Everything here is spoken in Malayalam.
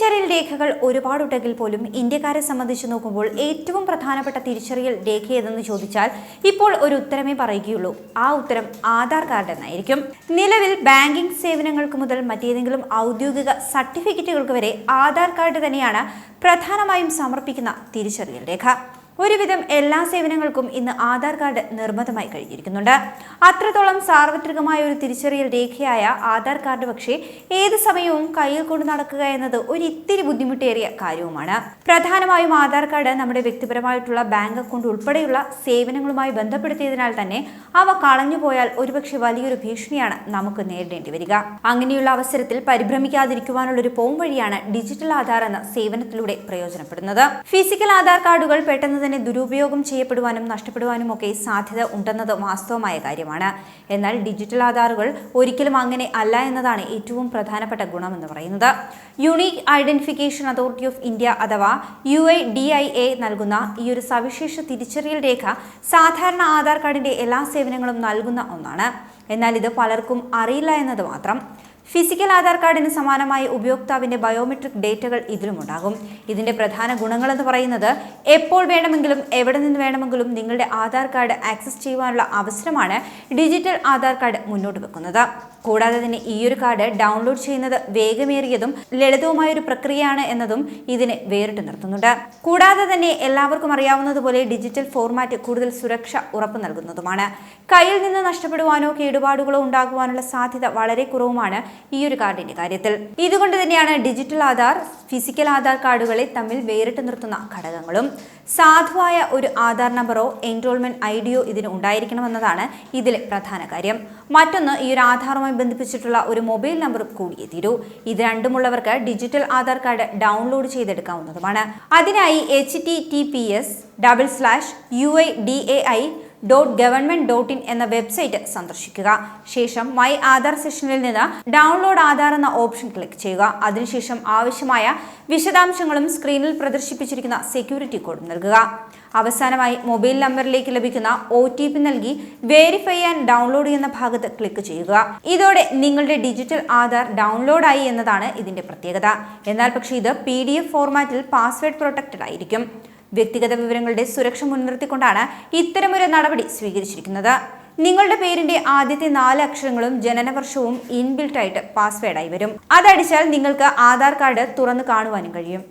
തിരിച്ചറിയൽ രേഖകൾ ഒരുപാടുണ്ടെങ്കിൽ പോലും ഇന്ത്യക്കാരെ സംബന്ധിച്ച് നോക്കുമ്പോൾ ഏറ്റവും പ്രധാനപ്പെട്ട തിരിച്ചറിയൽ രേഖ ഏതെന്ന് ചോദിച്ചാൽ ഇപ്പോൾ ഒരു ഉത്തരമേ പറയുകയുള്ളൂ. ആ ഉത്തരം ആധാർ കാർഡ് എന്നായിരിക്കും നിലവിൽ ബാങ്കിംഗ് സേവനങ്ങൾക്ക് മുതൽ മറ്റേതെങ്കിലും ഔദ്യോഗിക സർട്ടിഫിക്കറ്റുകൾക്ക് വരെ ആധാർ കാർഡ് തന്നെയാണ് പ്രധാനമായും സമർപ്പിക്കുന്ന തിരിച്ചറിയൽ രേഖ. ഒരുവിധം എല്ലാ സേവനങ്ങൾക്കും ഇന്ന് ആധാർ കാർഡ് നിർബന്ധമായി കഴിഞ്ഞിരിക്കുന്നുണ്ട്. അത്രത്തോളം സാർവത്രികമായ ഒരു തിരിച്ചറിയൽ രേഖയായ ആധാർ കാർഡ് പക്ഷേ ഏത് സമയവും കയ്യിൽ കൊണ്ട് നടക്കുക എന്നത് ഒരു ഇത്തിരി ബുദ്ധിമുട്ടേറിയ കാര്യവുമാണ്. പ്രധാനമായും ആധാർ കാർഡ് നമ്മുടെ വ്യക്തിപരമായിട്ടുള്ള ബാങ്ക് അക്കൗണ്ട് ഉൾപ്പെടെയുള്ള സേവനങ്ങളുമായി ബന്ധപ്പെടുത്തിയതിനാൽ തന്നെ അവ കളഞ്ഞുപോയാൽ ഒരുപക്ഷെ വലിയൊരു ഭീഷണിയാണ് നമുക്ക് നേരിടേണ്ടി വരിക. അങ്ങനെയുള്ള അവസരത്തിൽ പരിഭ്രമിക്കാതിരിക്കുവാനുള്ള ഒരു പോം വഴിയാണ് ഡിജിറ്റൽ ആധാർ എന്ന സേവനത്തിലൂടെ പ്രയോജനപ്പെടുന്നത്. ഫിസിക്കൽ ആധാർ കാർഡുകൾ പെട്ടെന്ന് തന്നെ ദുരുപയോഗം ചെയ്യപ്പെടുവാനും നഷ്ടപ്പെടുവാനും ഒക്കെ സാധ്യത ഉണ്ടെന്നത് വാസ്തവമായ കാര്യമാണ്. എന്നാൽ ഡിജിറ്റൽ ആധാറുകൾ ഒരിക്കലും അങ്ങനെ അല്ല എന്നതാണ് ഏറ്റവും പ്രധാനപ്പെട്ട ഗുണമെന്ന് പറയുന്നത്. Unique identification authority of India അഥവാ U I D I A നൽകുന്ന ഈ ഒരു സവിശേഷ തിരിച്ചറിയൽ രേഖ സാധാരണ ആധാർ കാർഡിന്റെ എല്ലാ സേവനങ്ങളും നൽകുന്ന ഒന്നാണ്. എന്നാൽ ഇത് പലർക്കും അറിയില്ല എന്നത് മാത്രം. ഫിസിക്കൽ ആധാർ കാർഡിന് സമാനമായി ഉപയോക്താവിന്റെ ബയോമെട്രിക് ഡേറ്റകൾ ഇതിലുമുണ്ടാകും. ഇതിന്റെ പ്രധാന ഗുണങ്ങൾ എന്ന് പറയുന്നത് എപ്പോൾ വേണമെങ്കിലും എവിടെ നിന്ന് വേണമെങ്കിലും നിങ്ങളുടെ ആധാർ കാർഡ് ആക്സസ് ചെയ്യുവാനുള്ള അവസരമാണ് ഡിജിറ്റൽ ആധാർ കാർഡ് മുന്നോട്ട് വെക്കുന്നത്. കൂടാതെ തന്നെ ഈ ഒരു കാർഡ് ഡൗൺലോഡ് ചെയ്യുന്നത് വേഗമേറിയതും ലളിതവുമായ ഒരു പ്രക്രിയയാണ് എന്നതും ഇതിനെ വേറിട്ട് നിർത്തുന്നുണ്ട്. കൂടാതെ തന്നെ എല്ലാവർക്കും അറിയാവുന്നതുപോലെ ഡിജിറ്റൽ ഫോർമാറ്റ് കൂടുതൽ സുരക്ഷ ഉറപ്പു നൽകുന്നതുമാണ്. കയ്യിൽ നിന്ന് നഷ്ടപ്പെടുവാനോ കേടുപാടുകളോ ഉണ്ടാകുവാനുള്ള സാധ്യത വളരെ കുറവുമാണ് ഈ ഒരു കാർഡിന്റെ കാര്യത്തിൽ. ഇതുകൊണ്ട് തന്നെയാണ് ഡിജിറ്റൽ ആധാർ ഫിസിക്കൽ ആധാർ കാർഡുകളെ തമ്മിൽ വേറിട്ട് നിർത്തുന്ന ഘടകങ്ങളും. സാധുവായ ഒരു ആധാർ നമ്പറോ എൻറോൾമെന്റ് ഐ ഡിയോ ഇതിന് ഉണ്ടായിരിക്കണമെന്നതാണ് ഇതിലെ പ്രധാന കാര്യം. മറ്റൊന്ന് ഈ ഒരു ആധാറുമായി ബന്ധിപ്പിച്ചിട്ടുള്ള ഒരു മൊബൈൽ നമ്പറും കൂടി എത്തിരൂ ഇത് രണ്ടുമുള്ളവർക്ക് ഡിജിറ്റൽ ആധാർ കാർഡ് ഡൗൺലോഡ് ചെയ്തെടുക്കാവുന്നതുമാണ്. അതിനായി H T T P S double slash U I D A I dot government dot in എന്ന വെബ്സൈറ്റ് സന്ദർശിക്കുക. ശേഷം മൈ ആധാർ സെഷനിൽ നിന്ന് ഡൗൺലോഡ് ആധാർ എന്ന ഓപ്ഷൻ ക്ലിക്ക് ചെയ്യുക. അതിനുശേഷം ആവശ്യമായ വിശദാംശങ്ങളും സ്ക്രീനിൽ പ്രദർശിപ്പിച്ചിരിക്കുന്ന സെക്യൂരിറ്റി കോഡ് നൽകുക. അവസാനമായി മൊബൈൽ നമ്പറിലേക്ക് ലഭിക്കുന്ന ഒ ടി പി നൽകി വെരിഫൈ ആൻഡ് ഡൗൺലോഡ് എന്ന ഭാഗത്ത് ക്ലിക്ക് ചെയ്യുക. ഇതോടെ നിങ്ങളുടെ ഡിജിറ്റൽ ആധാർ ഡൗൺലോഡായി എന്നതാണ് ഇതിന്റെ പ്രത്യേകത. എന്നാൽ പക്ഷേ ഇത് പി ഫോർമാറ്റിൽ പാസ്വേഡ് പ്രൊട്ടക്റ്റഡ് ആയിരിക്കും. വ്യക്തിഗത വിവരങ്ങളുടെ സുരക്ഷ മുൻനിർത്തിക്കൊണ്ടാണ് ഇത്തരമൊരു നടപടി സ്വീകരിച്ചിരിക്കുന്നത്. നിങ്ങളുടെ പേരിന്റെ ആദ്യത്തെ നാല് അക്ഷരങ്ങളും ജനനവർഷവും ഇൻബിൽട്ടായിട്ട് പാസ്വേഡായി വരും. അതടിച്ചാൽ നിങ്ങൾക്ക് ആധാർ കാർഡ് തുറന്നു കാണുവാനും കഴിയും.